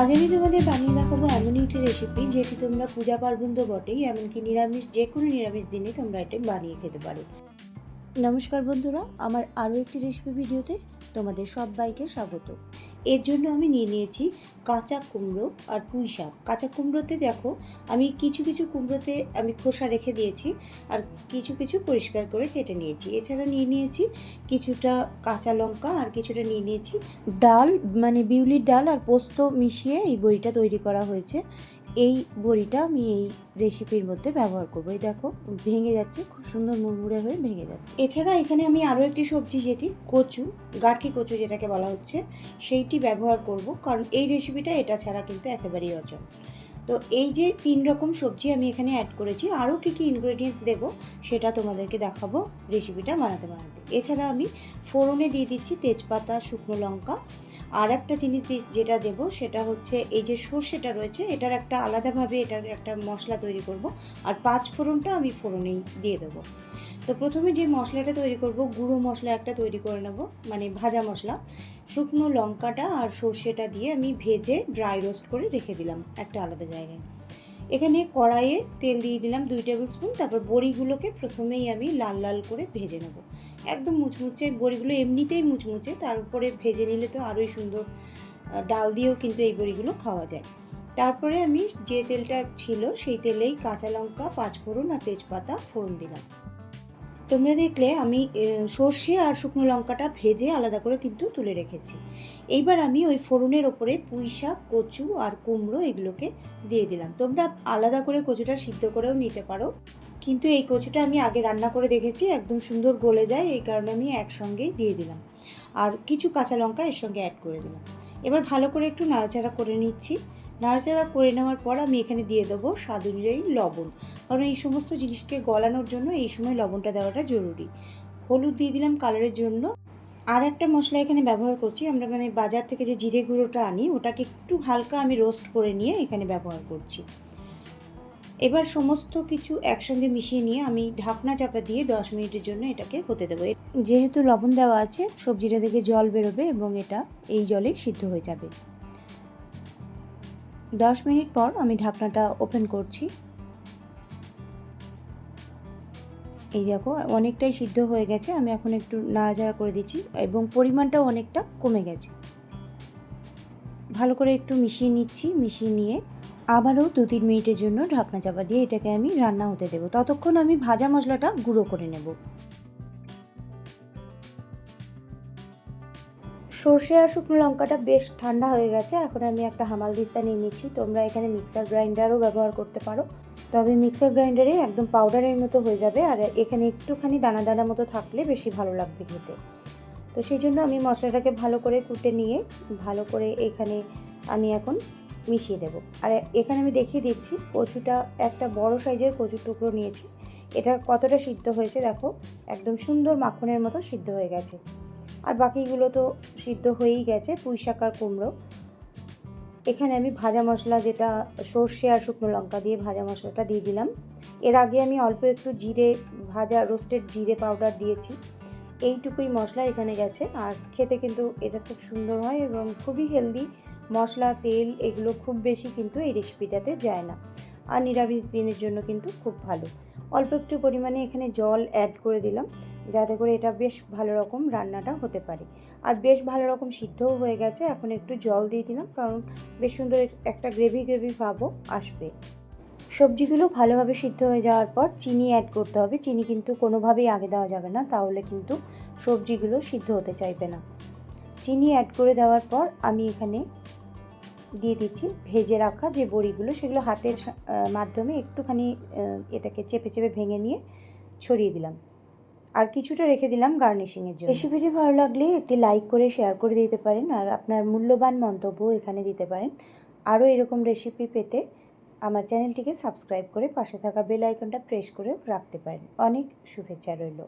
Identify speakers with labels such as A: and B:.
A: আজ আমি তোমাদের বানিয়ে দেখাবো এমনই একটি রেসিপি যেটি তোমরা পূজা পার্বণ তো বটেই, এমনকি নিরামিষ, যে কোনো নিরামিষ দিনে তোমরা এটা বানিয়ে খেতে পারো। নমস্কার বন্ধুরা, আমার আরও একটি রেসিপি ভিডিওতে তোমাদের সব বাইকে স্বাগত। এর জন্য আমি নিয়ে নিয়েছি কাঁচা কুমড়ো আর পুঁই শাক। কাঁচা কুমড়োতে দেখো, আমি কিছু কিছু কুমড়োতে আমি খোসা রেখে দিয়েছি আর কিছু কিছু পরিষ্কার করে কেটে নিয়েছি। এছাড়া নিয়ে নিয়েছি কিছুটা কাঁচা লঙ্কা আর কিছুটা নিয়ে নিয়েছি ডাল মানে বিউলির ডাল আর পোস্ত মিশিয়ে এই বড়িটা তৈরি করা হয়েছে। এই বড়িটা আমি এই রেসিপির মধ্যে ব্যবহার করব। এই দেখো, ভেঙে যাচ্ছে, খুব সুন্দর মুড়মুড়ে হয়ে ভেঙে যাচ্ছে। এছাড়া এখানে আমি আরও একটি সবজি, যেটি কচু, গাঠি কচু যেটাকে বলা হচ্ছে, সেইটি ব্যবহার করব, কারণ এই রেসিপিটা এটা ছাড়া কিন্তু একেবারেই অচল। তো এই যে তিন রকম সবজি আমি এখানে অ্যাড করেছি আরও কী কী ইনগ্রেডিয়েন্টস দেবো, সেটা তোমাদেরকে দেখাবো রেসিপিটা বানাতে বানাতে। এছাড়া আমি ফোড়নে দিয়ে দিচ্ছি তেজপাতা, শুকনো লঙ্কা আর একটা জিনিস যেটা দেব, সেটা হচ্ছে এই যে সর্ষেটা রয়েছে, এটার একটা আলাদাভাবে এটার একটা মশলা তৈরি করব, আর পাঁচ ফোড়নটা আমি ফোড়নেই দিয়ে দেবো। তো প্রথমে যে মশলাটা তৈরি করব, গুঁড়ো মশলা একটা তৈরি করে নেব মানে ভাজা মশলা। শুকনো লঙ্কাটা আর সর্ষেটা দিয়ে আমি ভেজে ড্রাই রোস্ট করে রেখে দিলাম একটা আলাদা জায়গায়। এখানে কড়াইয়ে তেল দিয়ে দিলাম দুই টেবিল স্পুন, তারপর বড়িগুলোকে প্রথমেই আমি লাল লাল করে ভেজে নেব। একদম মুচমুচে, বড়িগুলো এমনিতেই মুচমুচে, তার উপরে ভেজে নিলে তো আরোই সুন্দর ডাল দিয়েও কিন্তু এই বড়িগুলো খাওয়া যায়। তারপরে আমি যে তেলটা ছিল, সেই তেলেই কাঁচা লঙ্কা, পাঁচফোড়ন আর তেজপাতা ফোড়ন দিলাম। তোমরা দেখলে আমি সর্ষে আর শুকনো লঙ্কাটা ভেজে আলাদা করে কিন্তু তুলে রেখেছি। এইবার আমি ওই ফোড়নের ওপরে পুঁই শাক, কচু আর কুমড়ো এগুলোকে দিয়ে দিলাম। তোমরা আলাদা করে কচুটা সিদ্ধ করেও নিতে পারো। কিন্তু এই কচুটা আমি আগে রান্না করে দেখেছি, একদম সুন্দর গলে যায়, এই কারণে আমি একসঙ্গেই দিয়ে দিলাম। আর কিছু কাঁচা লঙ্কা এর সঙ্গে অ্যাড করে দিলাম। এবার ভালো করে একটু নাড়াচাড়া করে নিচ্ছি। নাড়াচাড়া করে নেওয়ার পর আমি এখানে দিয়ে দেবো স্বাদ অনুযায়ী লবণ। কারণ এই সমস্ত জিনিসকে গলানোর জন্য এই সময় লবণটা দেওয়াটা জরুরি। হলুদ দিয়ে দিলাম কালারের জন্য। আর একটা মশলা এখানে ব্যবহার করছি, আমরা মানে বাজার থেকে যে জিরে গুঁড়োটা আনি, ওটাকে একটু হালকা আমি রোস্ট করে নিয়ে এখানে ব্যবহার করছি। এবার সমস্ত কিছু একসঙ্গে মিশিয়ে নিয়ে আমি ঢাকনা চাপা দিয়ে দশ মিনিটের জন্য এটাকে হতে দেবো। যেহেতু লবণ দেওয়া আছে, সবজিটা থেকে জল বেরোবে এবং এটা এই জলে সিদ্ধ হয়ে যাবে। দশ মিনিট পর আমি ঢাকনাটা ওপেন করছি। এই দেখো, অনেকটাই সিদ্ধ হয়ে গেছে, আমি এখন একটু নাড়াচাড়া করে দিচ্ছি এবং পরিমাণটাও অনেকটা কমে গেছে। ভালো করে একটু মিশিয়ে নিচ্ছি, মিশিয়ে নিয়ে আবারও দু তিন মিনিটের জন্য ঢাকনা চাপা দিয়ে এটাকে আমি রান্না হতে দেবো। ততক্ষণ আমি ভাজা মশলাটা গুঁড়ো করে নেব। সর্ষে আর শুকনো লঙ্কাটা বেশ ঠান্ডা হয়ে গেছে। এখন আমি একটা হামাল দিস্তা নিয়ে নিচ্ছি। তোমরা এখানে মিক্সার গ্রাইন্ডারও ব্যবহার করতে পারো। তবে মিক্সার গ্রাইন্ডারে একদম পাউডারের মতো হয়ে যাবে। আর এখানে একটুখানি দানা দানা মতো থাকলে বেশি ভালো লাগবে খেতে। তো সেই জন্য আমি মশলাটাকে ভালো করে কুটে নিয়ে, ভালো করে এখানে আমি এখন মিশিয়ে দেবো। আর এখানে আমি দেখিয়ে দিচ্ছি, কচুটা একটা বড় সাইজের কচুর টুকরো নিয়েছি। এটা কতটা সিদ্ধ হয়েছে দেখো, একদম সুন্দর মাখনের মতো সিদ্ধ হয়ে গেছে। আর বাকিগুলো তো সিদ্ধ হয়েই গেছে, পুঁই শাকার কুমড়ো। এখানে আমি ভাজা মশলা যেটা, সর্ষে আর শুকনো লঙ্কা দিয়ে ভাজা মশলাটা দিয়ে দিলাম। এর আগে আমি অল্প একটু জিরে, ভাজা রোস্টেড জিরে পাউডার দিয়েছি। এইটুকুই মশলা এখানে গেছে। আর খেতে কিন্তু এটা খুব সুন্দর হয় এবং খুবই হেলদি মশলা, তেল এগুলো খুব বেশি কিন্তু এই রেসিপিটাতে যায় না। আর নিরামিষ দিনের জন্য কিন্তু খুব ভালো। অল্প একটু পরিমাণে এখানে জল অ্যাড করে দিলাম, যাতে করে এটা বেশ ভালো রকম রান্নাটা হতে পারে। আর বেশ ভালো রকম সিদ্ধও হয়ে গেছে, এখন একটু জল দিয়ে দিলাম, কারণ বেশ সুন্দর একটা গ্রেভি গ্রেভি ভাবও আসবে। সবজিগুলো ভালোভাবে সিদ্ধ হয়ে যাওয়ার পর চিনি অ্যাড করতে হবে। চিনি কিন্তু কোনোভাবেই আগে দেওয়া যাবে না, তাহলে কিন্তু সবজিগুলো সিদ্ধ হতে চাইবে না। চিনি অ্যাড করে দেওয়ার পর আমি এখানে দিয়ে দিচ্ছি, ভেজে রাখা যে বড়িগুলো সেগুলো হাতের মাধ্যমে একটুখানি এটাকে চেপে চেপে ভেঙে নিয়ে ছড়িয়ে দিলাম। আর কিছুটা রেখে দিলাম গার্নিশিংয়ের জন্য। রেসিপিটি ভালো লাগলে একটি লাইক করে, শেয়ার করে দিতে পারেন আর আপনার মূল্যবান মন্তব্য এখানে দিতে পারেন। আরও এরকম রেসিপি পেতে আমার চ্যানেলটিকে সাবস্ক্রাইব করে পাশে থাকা বেল আইকনটা প্রেস করে রাখতে পারেন। অনেক শুভেচ্ছা রইল।